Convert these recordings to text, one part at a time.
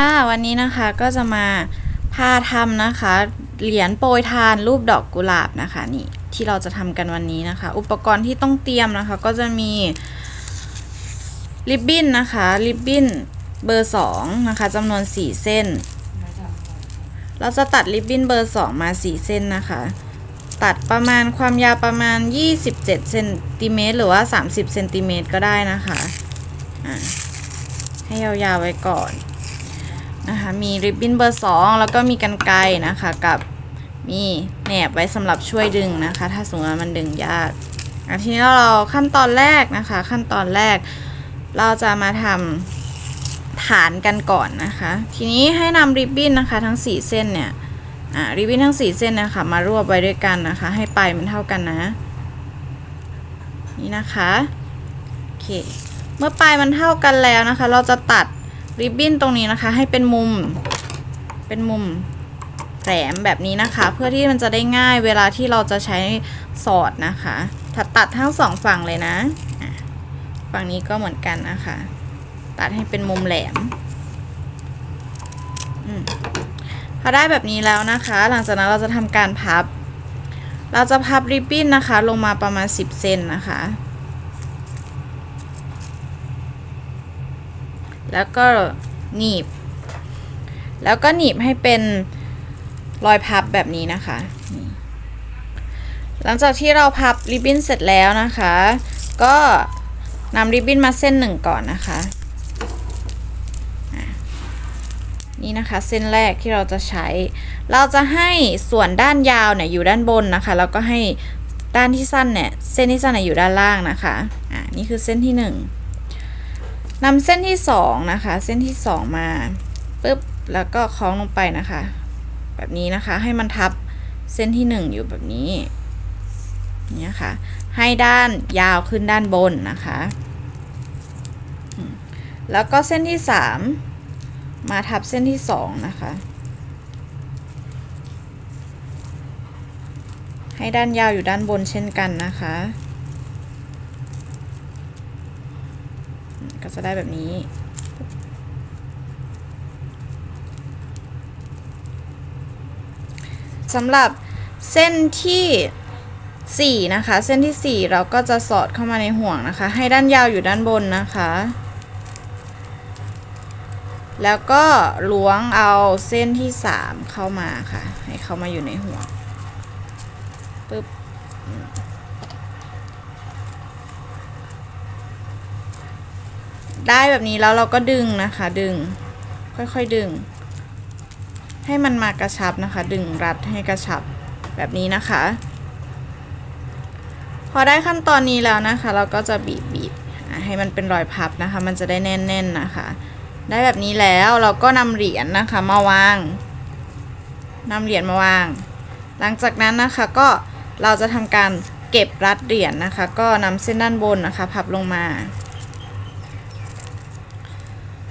ค่ะวันนี้นะคะก็จะมาพาทำนะคะ เหรียญโปรยทานรูปดอกกุหลาบนะคะนี่ที่เราจะทำกันวันนี้นะคะ อุปกรณ์ที่ต้องเตรียมนะคะ ก็จะมีริบบิ้นนะคะริบบิ้นเบอร์2นะคะจำนวน4เส้น เราจะตัดริบบิ้นเบอร์2มา4เส้นนะคะ ตัดประมาณความยาวประมาณ 27เซนติเมตรหรือว่า 30เซนติเมตรก็ได้นะคะอะให้ยาวๆไว้ก่อน นะคะมีริบบิ้นเบอร์ 2 แล้วก็มีกันไกนะคะกับมีแหนบไว้สำหรับช่วยดึงนะคะ ถ้าสมมติว่ามันดึงยากทีนี้เราขั้นตอนแรกนะคะ ขั้นตอนแรกเราจะมาทำฐานกันก่อนนะคะ ทีนี้ให้นำริบบิ้นนะคะทั้ง 4 เส้นเนี่ยริบบิ้นทั้ง 4 เส้นนะคะมารวบไว้ด้วยกันนะคะ ให้ปลายมันเท่ากันนะ นี่นะคะโอเคเมื่อปลายมันเท่ากันแล้วนะคะ เราจะตัด ริบบิ้นตรงนี้นะคะ ให้เป็นมุม เป็นมุมแหลมแบบนี้นะคะ เพื่อที่มันจะได้ง่ายเวลาที่เราจะใช้สอดนะคะถ้าตัดทั้งสองฝั่งเลยนะฝั่งนี้ก็เหมือนกันนะคะ ตัดให้เป็นมุมแหลมอืมพอได้แบบนี้แล้วนะคะ หลังจากนั้นเราจะทำการพับ เราจะพับริบบิ้นนะคะ ลงมาประมาณ 10 เซนนะคะ แล้วก็หนีบ แล้วก็หนีบให้เป็นรอยพับแบบนี้นะคะหลังจากที่เราพับริบบิ้นเสร็จแล้วนะคะ ก็นำริบบิ้นมาเส้นหนึ่งก่อนนะคะอะนี่นะคะเส้นแรกที่เราจะใช้ เราจะให้ส่วนด้านยาวเนี่ยอยู่ด้านบนนะคะ แล้วก็ให้ด้านที่สั้นเนี่ยเส้นที่สั้นเนี่ยอยู่ด้านล่างนะคะ อะนี่คือเส้นที่หนึ่ง นำเส้นที่สองนะคะ เส้นที่สองมาปุ๊บแล้วก็คล้องลงไปนะคะ แบบนี้นะคะให้มันทับเส้นที่หนึ่งอยู่แบบนี้เนี่ยค่ะให้ด้านยาวขึ้นด้านบนนะคะ แล้วก็เส้นที่สามมาทับเส้นที่สองนะคะ ให้ด้านยาวอยู่ด้านบนเช่นกันนะคะ จะได้แบบนี้ สำหรับเส้นที่ 4 นะคะ เส้นที่ 4 เราก็จะสอดเข้ามาในห่วงนะคะ ให้ด้านยาวอยู่ด้านบนนะคะ แล้วก็ล้วงเอาเส้นที่ 3 เข้ามาค่ะ ให้เข้ามาอยู่ในห่วงปึ๊บ ได้แบบนี้แล้วเราก็ดึงนะคะดึง ค่อยๆดึง ให้มันมากระชับนะคะ ดึงรัดให้กระชับแบบนี้นะคะ พอได้ขั้นตอนนี้แล้วนะคะ เราก็จะบีบบีบให้มันเป็นรอยพับนะคะ มันจะได้แน่นๆนะคะ ได้แบบนี้แล้วเราก็นำเหรียญนะคะมาวางนำเหรียญมาวาง หลังจากนั้นนะคะก็เราจะทำการเก็บรัดเหรียญนะคะ ก็นำเส้นด้านบนนะคะ พับลงมา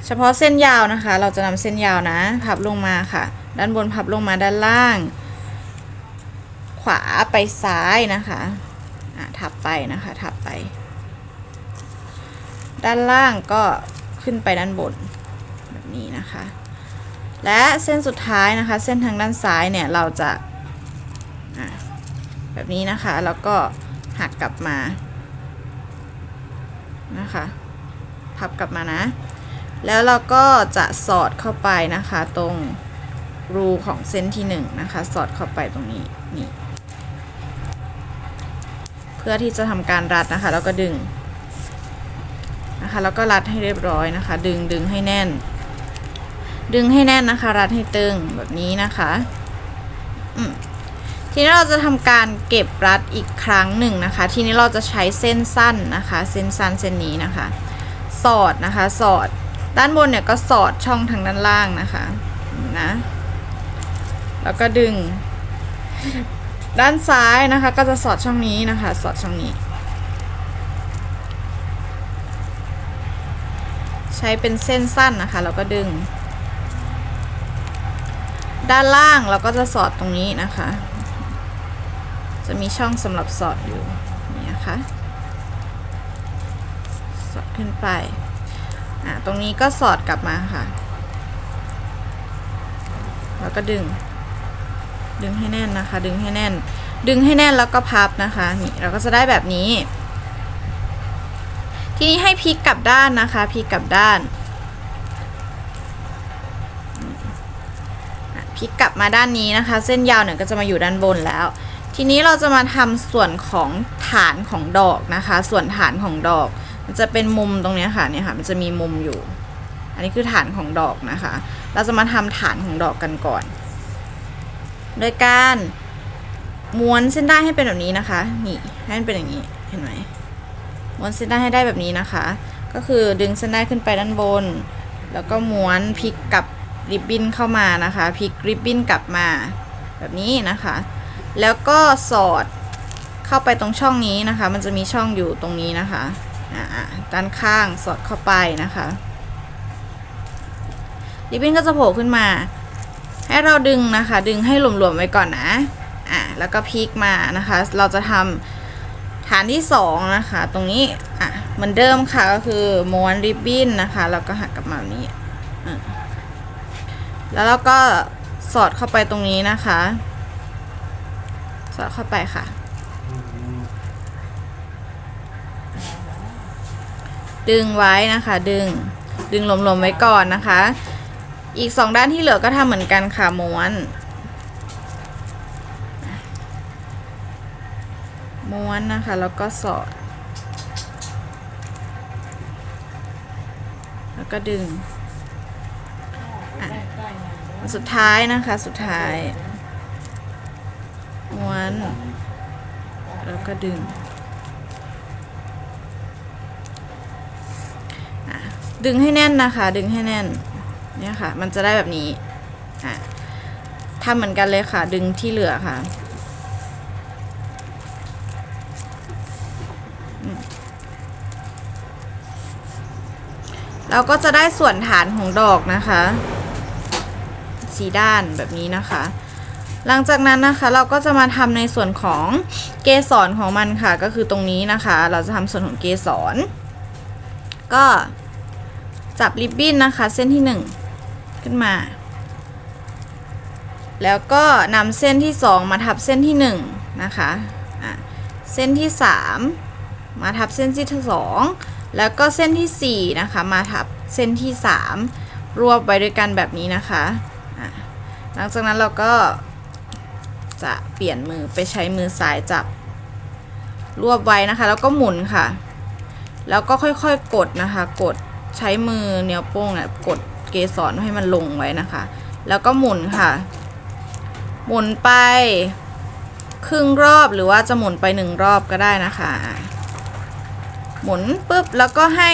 เฉพาะเส้นยาวนะคะ เราจะนำเส้นยาวนะ พับลงมาค่ะ ด้านบนพับลงมาด้านล่าง ขวาไปซ้ายนะคะะทับไปนะคะทับไป ด้านล่างก็ขึ้นไปด้านบนแบบนี้นะคะ และเส้นสุดท้ายนะคะ เส้นทางด้านซ้ายเนี่ยเราจะะแบบนี้นะคะแล้วก็หักกลับมานะคะพับกลับมานะ แล้วเราก็จะสอดเข้าไปนะคะตรงรูของเส้นที่หนึ่งนะคะสอดเข้าไปตรงนี้นี่เพื่อที่จะทำการรัดนะคะแล้วก็ดึงนะคะแล้วก็รัดให้เรียบร้อยนะคะ ดึงดึงให้แน่น ดึงให้แน่นนะคะ รัดให้ตึงแบบนี้นะคะทีนี้เราจะทำการเก็บรัดอีกครั้งหนึ่งนะคะ ทีนี้เราจะใช้เส้นสั้นนะคะ เส้นสั้นเส้นนี้นะคะ สอดนะคะ สอด ด้านบนเนี่ยก็สอดช่องทางด้านล่างนะคะนะแล้วก็ดึง ด้านซ้ายนะคะ ก็จะสอดช่องนี้นะคะ สอดช่องนี้ ใช้เป็นเส้นสั้นนะคะแล้วก็ดึง ด้านล่างเราก็จะสอดตรงนี้นะคะ จะมีช่องสำหรับสอดอยู่นี่นะคะ สอดขึ้นไป อะตรงนี้ก็สอดกลับมาค่ะ แล้วก็ดึง ดึงให้แน่นนะคะ ดึงให้แน่น ดึงให้แน่นแล้วก็พับนะคะนี่เราก็จะได้แบบนี้ ทีนี้ให้พลิกกลับด้านนะคะพลิกกลับด้านพลิกกลับมาด้านนี้นะคะ เส้นยาวเนี่ยก็จะมาอยู่ด้านบนแล้ว ทีนี้เราจะมาทำส่วนของฐานของดอกนะคะ ส่วนฐานของดอก มันจะเป็นมุมตรงนี้ค่ะเนี่ยค่ะ มันจะมีมุมอยู่ อันนี้คือฐานของดอกนะคะ เราจะมาทำฐานของดอกกันก่อน โดยการม้วนเส้นได้ให้เป็นแบบนี้นะคะ นี่ให้มันเป็นอย่างนี้เห็นไหมม้วนเส้นได้ให้ได้แบบนี้นะคะ ก็คือดึงเส้นได้ขึ้นไปด้านบน แล้วก็ม้วนพลิกกับริบบิ้นเข้ามานะคะพลิกริบบิ้นกลับมาแบบนี้นะคะ แล้วก็สอดเข้าไปตรงช่องนี้นะคะ มันจะมีช่องอยู่ตรงนี้นะคะ ด้านข้างสอดเข้าไปนะคะริบบิ้นก็จะโผล่ขึ้นมา ให้เราดึงนะคะ ดึงให้หลวมๆไว้ก่อนนะอะแล้วก็พลิกมานะคะ เราจะทำฐานที่สองนะคะ ตรงนี้อะเหมือนเดิมค่ะก็คือม้วนริบบิ้นนะคะ แล้วก็หักกลับมาแบบนี้อะแล้วเราก็สอดเข้าไปตรงนี้นะคะ สอดเข้าไปค่ะ ดึงไว้นะคะ ดึงดึงหลมๆไว้ก่อนนะคะ อีกสองด้านที่เหลือก็ทำเหมือนกันค่ะม้วน ม้วนนะคะ แล้วก็สอด แล้วก็ดึงสุดท้ายนะคะสุดท้ายม้วน แล้วก็ดึงอะ ดึงให้แน่นนะคะ ดึงให้แน่นเนี่ยค่ะ มันจะได้แบบนี้อะทำเหมือนกันเลยค่ะ ดึงที่เหลือค่ะเราก็จะได้ส่วนฐานของดอกนะคะ สีด้านแบบนี้นะคะ หลังจากนั้นนะคะเราก็จะมาทำในส่วนของเกสรของมันค่ะ ก็คือตรงนี้นะคะ เราจะทำส่วนของเกสรก็ จับริบบิ้นนะคะ เส้นที่หนึ่งขึ้นมา แล้วก็นำเส้นที่สองมาทับเส้นที่หนึ่งนะคะะเส้นที่สามมาทับเส้นที่สองแล้วก็เส้นที่ 4 นะคะ มาทับเส้นที่ 3 รวบไว้ด้วยกันแบบนี้นะคะะหลังจากนั้นเราก็จะเปลี่ยนมือไปใช้มือซ้ายจับรวบไว้นะคะ แล้วก็หมุนค่ะ แล้วก็ค่อยๆกดนะคะ กด ใช้มือเนียวโป้งเนี่ยกดเกสรให้มันลงไว้นะคะ แล้วก็หมุนค่ะ หมุนไป ครึ่งรอบหรือว่าจะหมุนไปหนึ่งรอบก็ได้นะคะ หมุนปุ๊บแล้วก็ให้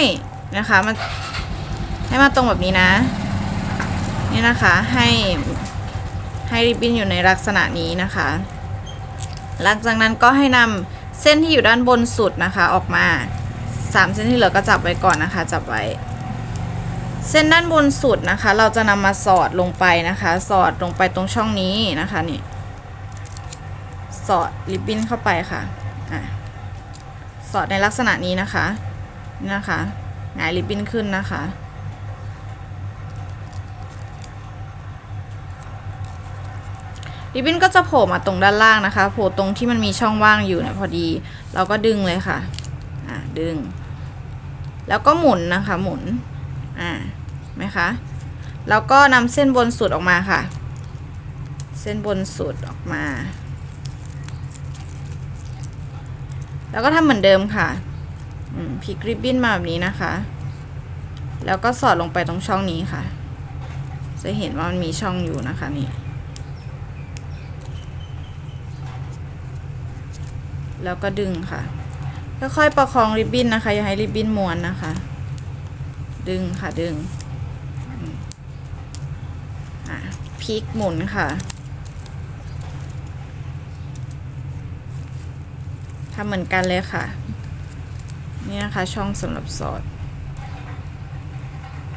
นะคะมันให้มาตรงแบบนี้นะนี่นะคะให้ให้ริบบิ้นอยู่ในลักษณะนี้นะคะ หลังจากนั้นก็ให้นำเส้นที่อยู่ด้านบนสุดนะคะออกมาสามเส้นที่เหลือก็จับไว้ก่อนนะคะ จับไว้ เส้นด้านบนสุดนะคะ เราจะนำมาสอดลงไปนะคะ สอดลงไปตรงช่องนี้นะคะนี่สอดริบบิ้นเข้าไปค่ะอะสอดในลักษณะนี้นะคะนี่นะคะหงายริบบิ้นขึ้นนะคะ ริบบิ้นก็จะโผล่มาตรงด้านล่างนะคะ โผล่ตรงที่มันมีช่องว่างอยู่เนี่ยพอดี เราก็ดึงเลยค่ะ อ่าดึง แล้วก็หมุนนะคะ หมุน อ่าไหมคะแล้วก็นำเส้นบนสุดออกมาค่ะ เส้นบนสุดออกมา แล้วก็ทำเหมือนเดิมค่ะพลิกริบบิ้นมาแบบนี้นะคะ แล้วก็สอดลงไปตรงช่องนี้ค่ะ จะเห็นว่ามันมีช่องอยู่นะคะนี่ แล้วก็ดึงค่ะค่อยๆประคองริบบิ้นนะคะ อย่าให้ริบบิ้นม้วนนะคะ ดึงค่ะดึงอืมอะพลิกหมุนค่ะทำเหมือนกันเลยค่ะ นี่นะคะช่องสำหรับสอด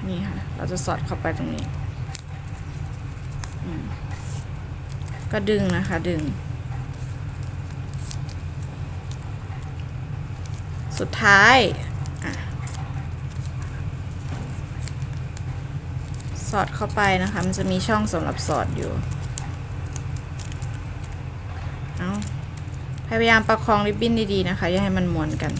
นี่ค่ะ เราจะสอดเข้าไปตรงนี้ ก็ดึงนะคะดึง สุดท้ายอะ สอดเข้าไปนะคะ มันจะมีช่องสำหรับสอดอยู่ เอาพยายามประคองริบบิ้นดีๆนะคะ อย่าให้มันม้วนกัน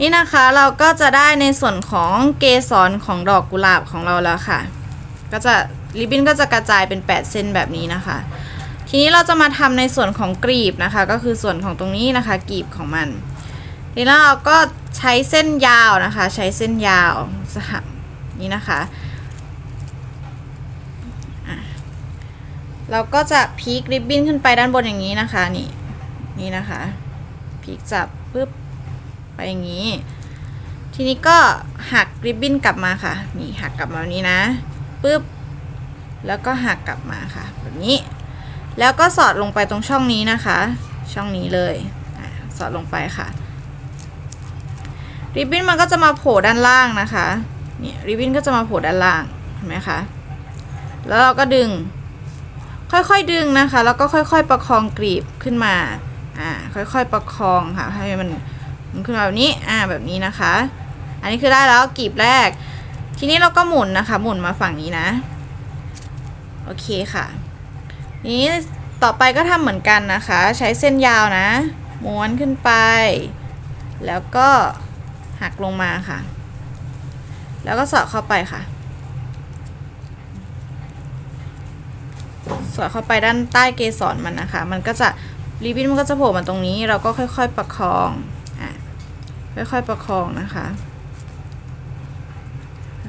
นี่นะคะเราก็จะได้ในส่วนของเกสรของดอกกุหลาบของเราแล้วค่ะ ก็จะริบบิ้นก็จะกระจายเป็น 8 เส้นแบบนี้นะคะ ทีนี้เราจะมาทำในส่วนของกรีบนะคะ ก็คือส่วนของตรงนี้นะคะกรีบของมันทีนี้เราก็ใช้เส้นยาวนะคะ ใช้เส้นยาวสหนี่นะคะะเราก็จะพลิกริบบิ้นขึ้นไปด้านบนอย่างนี้นะคะนี่นี่นะคะพลิกจับปุ๊บไปอย่างนี้ ทีนี้ก็หักริบบิ้นกลับมาค่ะนี่หักกลับมาแบบนี้นะปุ๊บแล้วก็หักกลับมาค่ะแบบนี้ แล้วก็สอดลงไปตรงช่องนี้นะคะ ช่องนี้เลยสอดลงไปค่ะ ริบบิ้นมันก็จะมาโผล่ด้านล่างนะคะเนี่ยริบบิ้นก็จะมาโผล่ด้านล่างเห็นไหมคะแล้วเราก็ดึง ค่อยๆดึงนะคะ แล้วก็ค่อยๆ ประคองกรีบขึ้นมาอ่าค่อยๆประคองค่ะให้มันมันขึ้นมาแบบนี้อ่าแบบนี้นะคะ อันนี้คือได้แล้วกรีบแรก ทีนี้เราก็หมุนนะคะ หมุนมาฝั่งนี้นะ โอเคค่ะ นี้ต่อไปก็ทำเหมือนกันนะคะ ใช้เส้นยาวนะ ม้วนขึ้นไป แล้วก็หักลงมาค่ะ แล้วก็สอดเข้าไปค่ะ สอดเข้าไปด้านใต้เกสรมันนะคะ มันก็จะริบบิ้นมันก็จะโผล่มาตรงนี้ เราก็ค่อย ๆ ประคองอะค่อยๆประคองนะคะ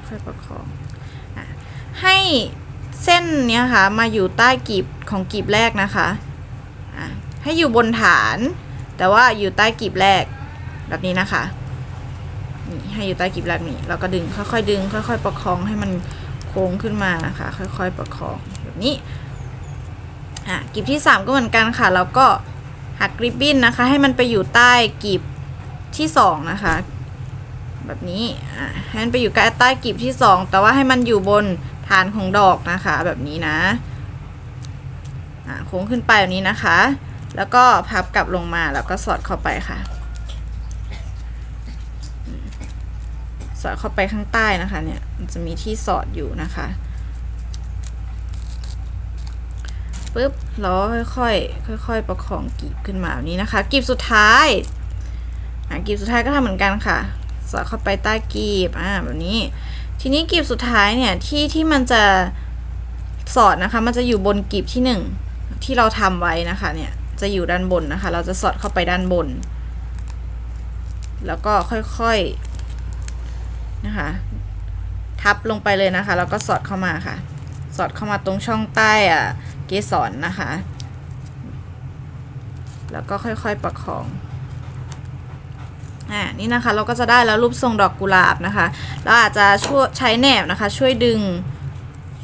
ค่อยๆประคองอะให้ เส้นเนี้ยค่ะมาอยู่ใต้กีบของกีบแรกนะคะะให้อยู่บนฐาน แต่ว่าอยู่ใต้กีบแรกแบบนี้นะคะนี่ให้อยู่ใต้กีบแรกนี่เราก็ดึงค่อยๆดึง ค่อย ๆ ประคองให้มันโค้งขึ้นมานะคะ ค่อย ๆ ประคองแบบนี้อะกีบที่ 3 ก็เหมือนกันค่ะแล้วก็หักริบบิ้นนะคะ ให้มันไปอยู่ใต้กีบที่ 2 นะคะ แบบนี้อะให้มันไปอยู่ใใต้กีบที่ 2 แต่ว่าให้มันอยู่บนานของดอกนะคะแบบนี้นะโค้งขึ้นไปแบบนี้นะคะ แล้วก็พับกลับลงมาแล้วก็สอดเข้าไปค่ะ สอดเข้าไปข้างใต้นะคะเนี่ยมันจะมีที่สอดอยู่นะคะปุ๊บแล้วค่อยๆค่อย ๆ ประคองกีบขึ้นมาแบบนี้นะคะ กีบสุดท้ายอะกีบสุดท้ายก็ทำเหมือนกันค่ะ สอดเข้าไปใต้กีบอ่าแบบนี้ ทีนี้กลีบสุดท้ายเนี่ยที่ที่มันจะสอดนะคะ มันจะอยู่บนกลีบที่หนึ่งที่เราทำไว้นะคะเนี่ยจะอยู่ด้านบนนะคะ เราจะสอดเข้าไปด้านบน แล้วก็ค่อยๆนะคะ ทับลงไปเลยนะคะ แล้วก็สอดเข้ามาค่ะ สอดเข้ามาตรงช่องใต้อะเกสรนะคะ แล้วก็ค่อยๆประคอง อ่านี่นะคะเราก็จะได้แล้วรูปทรงดอกกุหลาบนะคะเราอาจจะช่วยใช้แหนบนะคะ ช่วยดึง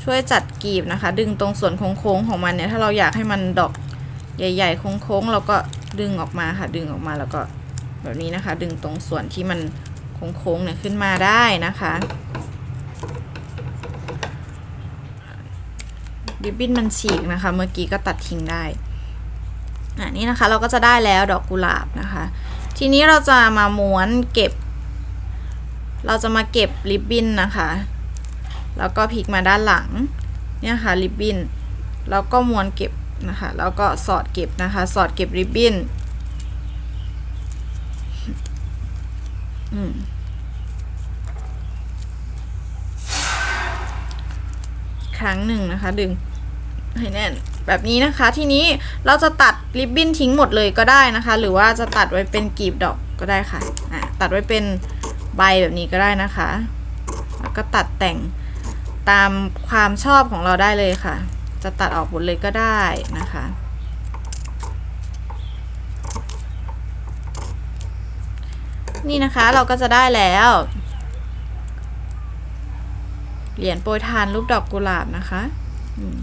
ช่วยจัดกีบนะคะ ดึงตรงส่วนโค้งๆของมันเนี่ยถ้าเราอยากให้มันดอกใหญ่ ๆ โค้งๆเราก็ดึงออกมาค่ะ ดึงออกมาแล้วก็แบบนี้นะคะ ดึงตรงส่วนที่มันโค้งๆเนี่ยขึ้นมาได้นะคะริบบิ้นมันฉีกนะคะ เมื่อกี้ก็ตัดทิ้งได้อะนี่นะคะเราก็จะได้แล้วดอกกุหลาบนะคะ ทีนี้เราจะมาม้วนเก็บ เราจะมาเก็บริบบิ้นนะคะ แล้วก็พลิกมาด้านหลัง เนี่ยค่ะริบบิ้น แล้วก็ม้วนเก็บนะคะ แล้วก็สอดเก็บนะคะ สอดเก็บริบบิ้นครั้งหนึ่งนะคะ ดึงให้แน่น แบบนี้นะคะ ทีนี้เราจะตัดริบบิ้นทิ้งหมดเลยก็ได้นะคะ หรือว่าจะตัดไว้เป็นกลีบดอกก็ได้ค่ะะตัดไว้เป็นใบแบบนี้ก็ได้นะคะ แล้วก็ตัดแต่งตามความชอบของเราได้เลยค่ะ จะตัดออกหมดเลยก็ได้นะคะนี่นะคะเราก็จะได้แล้ว เหรียญโปรยทานรูปดอกกุหลาบนะคะอืม